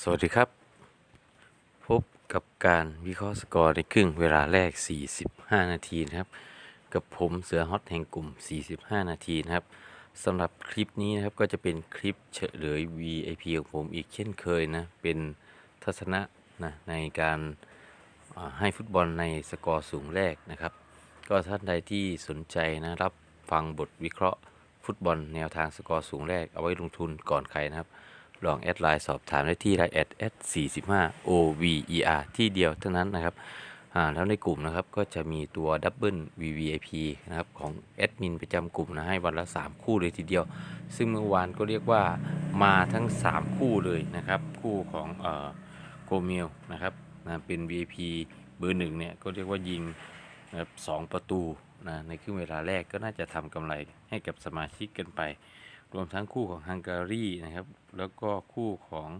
สวัสดีครับ พบกับการวิเคราะห์สกอร์ในครึ่งเวลาแรก 45 นาทีนะครับ กับผมเสือฮอตแห่งกลุ่ม 45 นาทีนะครับสำหรับคลิปนี้นะครับก็จะเป็นคลิปเฉลย VIP ของผมอีกเช่นเคยนะ เป็นทัศนะนะในการให้ฟุตบอลในสกอร์สูงแรกนะครับ ก็ท่านใดที่สนใจนะรับฟังบทวิเคราะห์ฟุตบอลแนวทางสกอร์สูงแรกเอาไว้ลงทุนก่อนใครนะครับ ลองแอดไลน์สอบถามได้ที่ไลน์แอดแอด45 OVER ที่เดียวเท่านั้นนะครับแล้วในกลุ่มนะครับก็จะมีตัวดับเบิล VVIP นะครับของแอดมินประจำกลุ่มนะให้วันละ 3 คู่เลยทีเดียว ซึ่งเมื่อวานก็เรียกว่ามาทั้ง 3 คู่เลยนะครับ คู่ของโกเมลนะครับนะเป็น VIP เบอร์หนึ่งเนี่ยก็เรียกว่ายิงนะครับสองประตูนะในครึ่งเวลาแรกก็น่าจะทำกำไรให้กับสมาชิกกันไป รวมทั้งคู่ของฮังการีนะครับ แล้วก็คู่ของ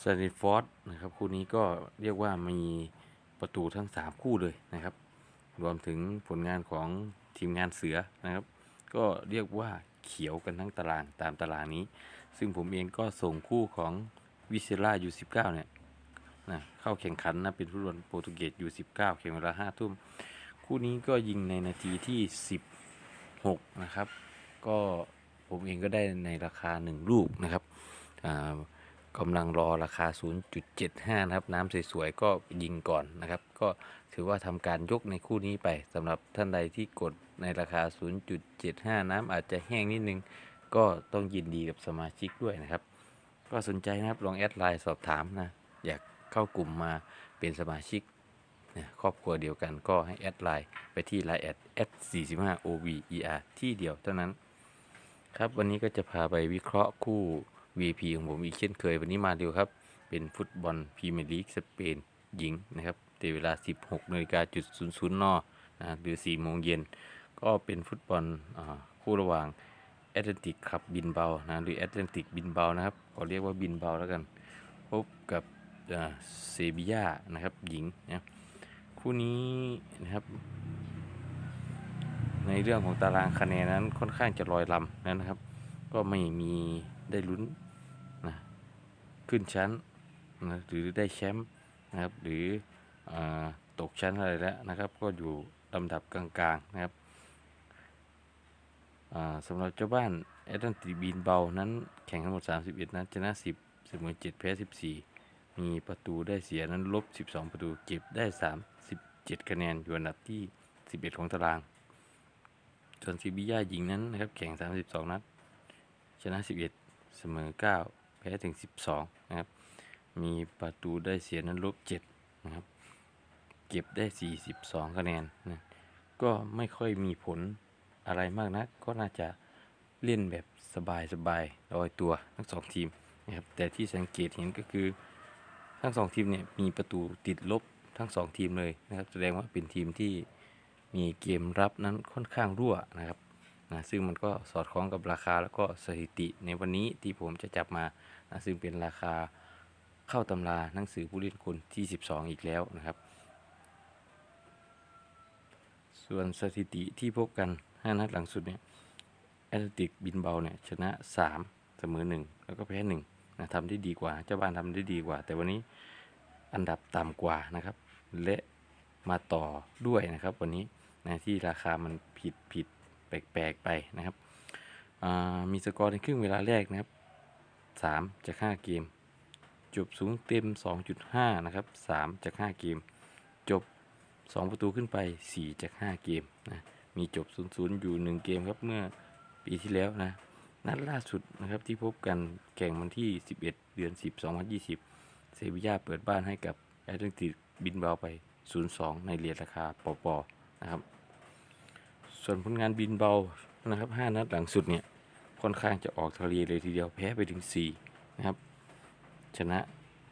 ซานิฟอร์ดนะครับคู่นี้ก็เรียกว่ามีประตูทั้ง 3 คู่เลยนะครับ รวมถึงผลงานของทีมงานเสือนะครับ ก็เรียกว่าเขียวกันทั้งตารางตามตารางนี้ ซึ่งผมเองก็ส่งคู่ของวิเซล่ายู19เนี่ยนะเข้าแข่งขันนะเป็นฟุตบอลโปรตุเกสยู19แข่งเวลา5ทุ่ม คู่นี้ก็ยิงในนาทีที่ 16 นะครับ ก็ผมเองก็ได้ในราคา 1 ลูกนะครับกำลังรอราคา 0.75 นะครับ น้ำสวยๆ ก็ยิงก่อนนะครับ ก็ถือว่าทำการยกในคู่นี้ไปสำหรับท่านใดที่กดในราคา 0.75 น้ำอาจจะแห้งนิดนึง ก็ต้องยินดีกับสมาชิกด้วยนะครับ ก็สนใจนะครับลองแอดไลน์สอบถามนะ อยากเข้ากลุ่มมาเป็นสมาชิก ครอบครัวเดียวกันก็ให้แอดไลน์ไปที่ไลน์แอดแอด45 OVER ที่เดียวเท่านั้น ครับวันนี้ก็จะพาไปวิเคราะห์คู่ VP ของผมอีกเช่นเคย วันนี้มาเร็วครับ เป็นฟุตบอลพรีเมียร์ลีกสเปนหญิงนะครับในเวลา 16นาฬิกาจุด00นนะหรือ4โมงเย็น ก็เป็นฟุตบอลคู่ระหว่างแอตเลนติกขับบินเบานะหรือแอตเลนติกบินเบานะครับขอเรียกว่าบินเบาแล้วกันพบกับเซบียานะครับหญิงนะ คู่นี้นะครับ ในเรื่องของตารางคะแนนนั้นค่อนข้างจะลอยลำนะครับ ก็ไม่มีได้ลุ้นนะขึ้นชั้นนะหรือได้แชมป์นะครับ หรืออตกชั้นอะไรแล้วนะครับ ก็อยู่ลำดับกลางๆนะครับสำหรับเจ้าบ้านแอตแลนติกบีนเบานั้นแข่งทั้งหมด 31 นัดชนะ 10 เสมอ7แพ้ 14 มีประตูได้เสียนั้นลบ 12 ประตูเก็บได้ 37 คะแนนอยู่อันดับที่ 11 ของตาราง ส่วนซีบีย่าหญิงนั้นนะครับแข่ง 32 นัด ชนะ 11 เสมอ 9 แพ้ถึง 12 นะครับ มีประตูได้เสียนั้นลบ 7 นะครับ เก็บได้ 42 คะแนนนะก็ไม่ค่อยมีผลอะไรมากนัก ก็น่าจะเล่นแบบสบายๆลอยตัวทั้งสองทีมนะครับ แต่ที่สังเกตเห็นก็คือ ทั้งสองทีมเนี่ยมีประตูติดลบทั้งสองทีมเลยนะครับ แสดงว่าเป็นทีมที่มีเกมรับนั้นค่อนข้างรั่วนะครับนะซึ่งมันก็สอดคล้องกับราคาแล้วก็สถิติในวันนี้ที่ผมจะจับมานะซึ่งเป็นราคาเข้าตำราหนังสือผู้เล่นคนที่ 12 อีกแล้วนะครับ ส่วนสถิติที่พบกัน 5 นัดหลังสุดเนี่ยแอตเลติกบินเบาเนี่ยชนะ 3 เสมอ 1 แล้วก็แพ้ 1 นะทำได้ดีกว่า เจ้าบ้านทำได้ดีกว่า แต่วันนี้อันดับต่ำกว่านะครับ และมาต่อด้วยนะครับ วันนี้นะที่ราคามันผิดผิดแปลกๆไปนะครับมีสกอร์ในครึ่งเวลาแรกนะครับ 3 จาก 5 เกม จบสูงเต็ม 2.5 นะครับ 3 จาก 5 เกม จบ 2 ประตูขึ้นไป 4 จาก 5 เกมนะมีจบ 0-0 อยู่ 1 เกมครับเมื่อปีที่แล้วนะ นัดล่าสุดนะครับที่พบกันแข่งวันที่ 11 เดือน 10 2020 เซบียาเปิดบ้านให้กับแอตเลติกบินเบาไป 0-2 ในเรียนราคาปอปอนะครับ ส่วนผลงานบินเบานะครับ 5 นัดหลังสุดเนี่ยค่อนข้างจะออกทะเลเลยทีเดียวแพ้ไปถึง 4 นะครับ ชนะ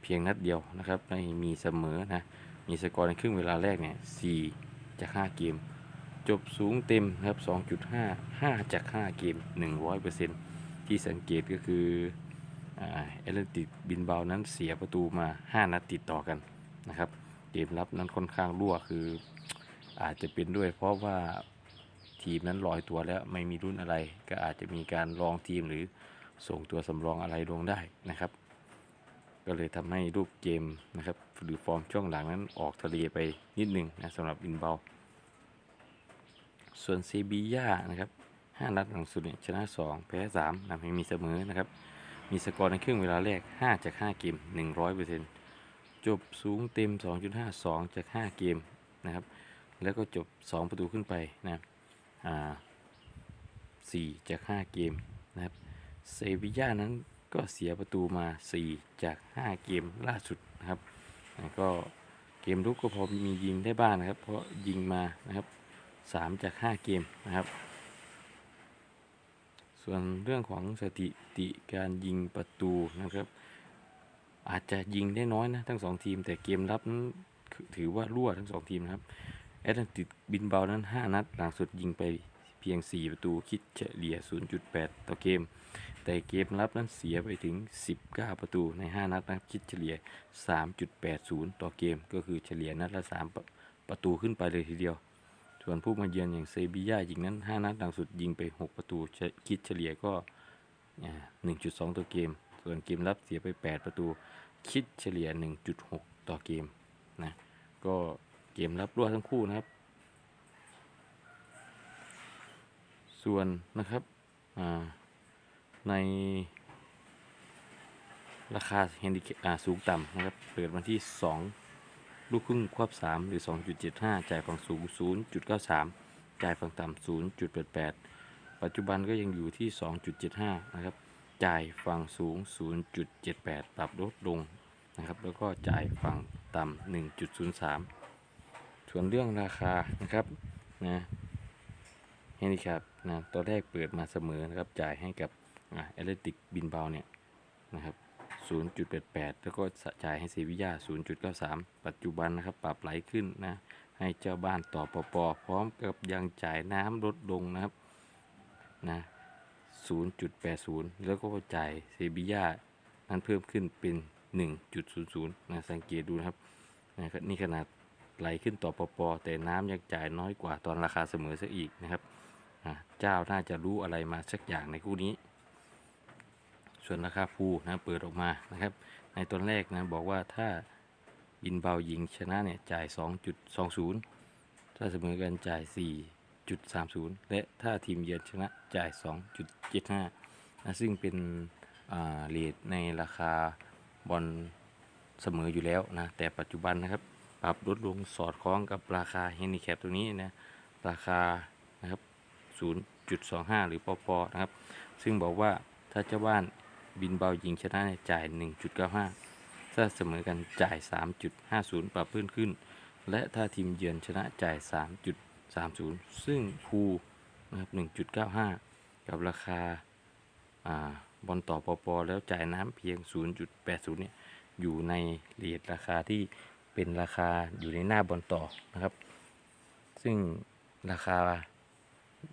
เพียงนัดเดียวนะครับไม่มีเสมอนะ มีสกอร์ในครึ่งเวลาแรกเนี่ย4จาก 5 เกม จบสูงเต็มนะครับ 2.5 5 จาก 5 เกม 100%ที่สังเกตก็คือเอเลนติกบินเบานั้นเสียประตูมา 5 นัดติดต่อกันนะครับ เกมรับนั้นค่อนข้างรั่วคืออาจจะเป็นด้วยเพราะว่าทีมนั้นลอยตัวแล้วไม่มีรุ่นอะไร ก็อาจจะมีการลองทีมหรือส่งตัวสำรองอะไรลงได้นะครับ ก็เลยทำให้รูปเกมนะครับหรือฟอร์มช่วงหลังนั้นออกทะเลไปนิดนึงนะสำหรับอินเบา ส่วนเซบีย่านะครับห้านัดหลังสุดเนี่ยชนะ 2 แพ้3นำให้มีเสมอนะครับ มีสกอร์ในครึ่งเวลาแรก 5 จาก 5 เกม 100%จบสูงเต็ม 2.52 จาก 5 เกมนะครับ แล้วก็จบ 2 ประตูขึ้นไปนะครับอ่า4จาก 5 เกมนะครับเซบีย่านั้นก็เสียประตูมา 4 จาก 5 เกมล่าสุดนะครับก็เกมลุกก็พอมียิงได้บ้างนะครับ เพราะยิงมานะครับ 3จาก5เกมนะครับ ส่วนเรื่องของสถิติการยิงประตูนะครับ อาจจะยิงได้น้อยนะทั้งสองทีม แต่เกมรับนั้นถือว่ารั่วทั้งสองทีมนะครับแอตแลนติกบินเบานั้น 5 นัดหลังสุดยิงไปเพียง 4 ประตูคิดเฉลี่ย 0.8 ต่อเกม แต่เกมรับนั้นเสียไปถึง 19 ประตูใน 5 นัดนะครับคิดเฉลี่ย 3.80 ต่อเกม ก็คือเฉลี่ยนัดละ 3 ประประตูขึ้นไปเลยทีเดียว ส่วนผู้มาเยือนอย่างเซบีย่ายิงนั้น 5 นัดหลังสุดยิงไป 6 ประตูคิดเฉลี่ยก็อ่า1.2 ต่อเกม ส่วนเกมรับเสียไป 8 ประตูคิดเฉลี่ย 1.6 ต่อเกมนะก็เกมรับรั่วทั้งคู่นะครับ ส่วนนะครับในราคาแฮนดิแคอ่าสูงต่ำนะครับ เปิดวันที่ 2 ลูกครึ่งควบ3หรือ 2.75 จ่ายฝั่งสูง 0.93 จ่ายฝั่งต่ำ0.88 ปัจจุบันก็ยังอยู่ที่ 2.75 นะครับ จ่ายฝั่งสูง 0.78 ปรับลดลงนะครับ แล้วก็จ่ายฝั่งต่ำ1.03 ส่วนเรื่องราคานะครับนะเฮนดิแคปนะตัวแรกเปิดมาเสมอนะครับ จ่ายให้กับแอเลติกบินเบาเนี่ยนะครับ 0.88 แล้วก็จ่ายให้เซวิยา0.93 ปัจจุบันนะครับปรับไหลขึ้นนะ ให้เจ้าบ้านต่อปอปอพร้อมกับยังจ่ายน้ำลดลงนะครับนะ 0.80 แล้วก็จ่ายเซบียานั้นเพิ่มขึ้นเป็น 1.00 นะ สังเกตดูนะครับนะครับนี่ขนาดไหลขึ้นต่อปอปอแต่น้ำยังจ่ายน้อยกว่าตอนราคาเสมอซะอีกนะครับอะเจ้าน่าจะรู้อะไรมาสักอย่างในคู่นี้ ส่วนราคาภูนะเปิดออกมานะครับ ในตอนแรกนะบอกว่าถ้าบินเบาหญิงชนะเนี่ยจ่าย 2.20 ถ้าเสมอกันจ่าย 4.30 และถ้าทีมเยือนชนะจ่าย 2.75นะซึ่งเป็นอ่าเรทในราคาบอลเสมออยู่แล้วนะ แต่ปัจจุบันนะครับ ปรับลดลงสอดคล้องกับราคาเฮนดิแคปตัวนี้นะราคานะครับ 0.25 หรือปอปอนะครับ ซึ่งบอกว่าถ้าเจ้าบ้าน บินเบายิงชนะเนี่ยจ่าย 1.95 ถ้าเสมอกันจ่าย 3.50 ปรับเพิ่มขึ้น และถ้าทีมเยือนชนะจ่าย 3.30 ซึ่งภูนะครับ1.95 กับราคาอ่าบอลต่อปอปอแล้วจ่ายน้ำเพียง 0.80 เนี่ย อยู่ในเรทราคาที่เป็นราคาอยู่ในหน้าบอลต่อนะครับ ซึ่งราคา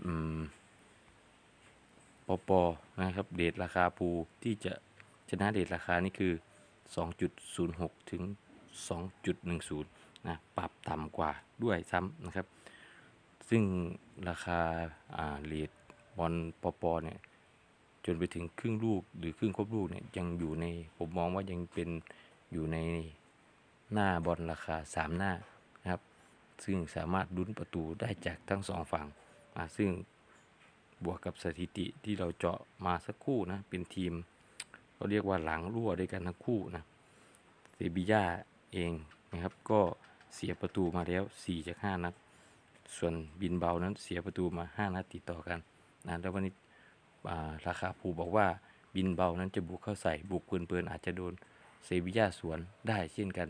อืม ปอปอนะครับเดทราคาภูที่จะชนะเดทราคานี่คือ 2.06 ถึง 2.10 นะปรับต่ำกว่าด้วยซ้ำนะครับ ซึ่งราคาเรทบอลปอปอเนี่ยจนไปถึงครึ่งลูกหรือครึ่งครบลูกเนี่ยยังอยู่ในผมมองว่ายังเป็นอยู่ในหน้าบอลราคา 3 หน้านะครับ ซึ่งสามารถลุ้นประตูได้จากทั้งสองฝั่งซึ่ง บวกกับสถิติที่เราเจาะมาสักคู่นะเป็นทีมก็เรียกว่าหลังรั่วด้วยกันทั้งคู่นะเซบีย่าเองนะครับก็เสียประตูมาแล้ว 4 จาก 5 นัด ส่วนบินเบานั้นเสียประตูมา 5 นัดติดต่อกันนะแล้ววันนี้ราคาผูบอกว่าบินเบานั้นจะบุกเข้าใส่บุกเปืนๆอาจจะโดนเซบีย่าสวนได้เช่นกัน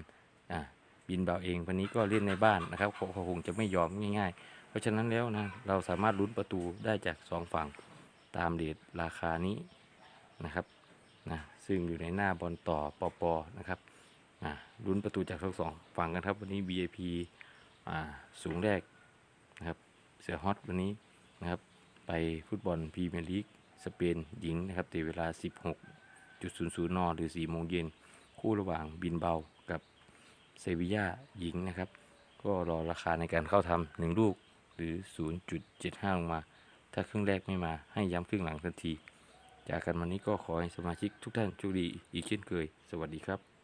อ่าบินเบาเองวันนี้ก็เล่นในบ้านนะครับเขาคงจะไม่ยอมง่าย ๆ ราะฉะนั้นแล้วนะเราสามารถลุ้นประตูได้จากสองฝั่งตามเดทราคานี้นะครับนะซึ่งอยู่ในหน้าบอลต่อปอปอนะครับอ่าลุ้นประตูจากทั้งสองฝั่งกันครับวันนี้ VIP อ่าสูงแรกนะครับเสือฮอตวันนี้นะครับไปฟุตบอลพรีเมียร์ลีกสเปนหญิงนะครับในเวลา 16.00 น หรือ 4 โมงเย็น คู่ระหว่างบินเบากับเซบีย่าหญิงนะครับ ก็รอราคาในการเข้าทำหนึ่งลูก หรือ 0.75 ลงมา ถ้าครึ่งแรกไม่มาให้ย้ำครึ่งหลังทันที จากกันวันนี้ก็ขอให้สมาชิกทุกท่านโชคดีอีกเช่นเคย สวัสดีครับ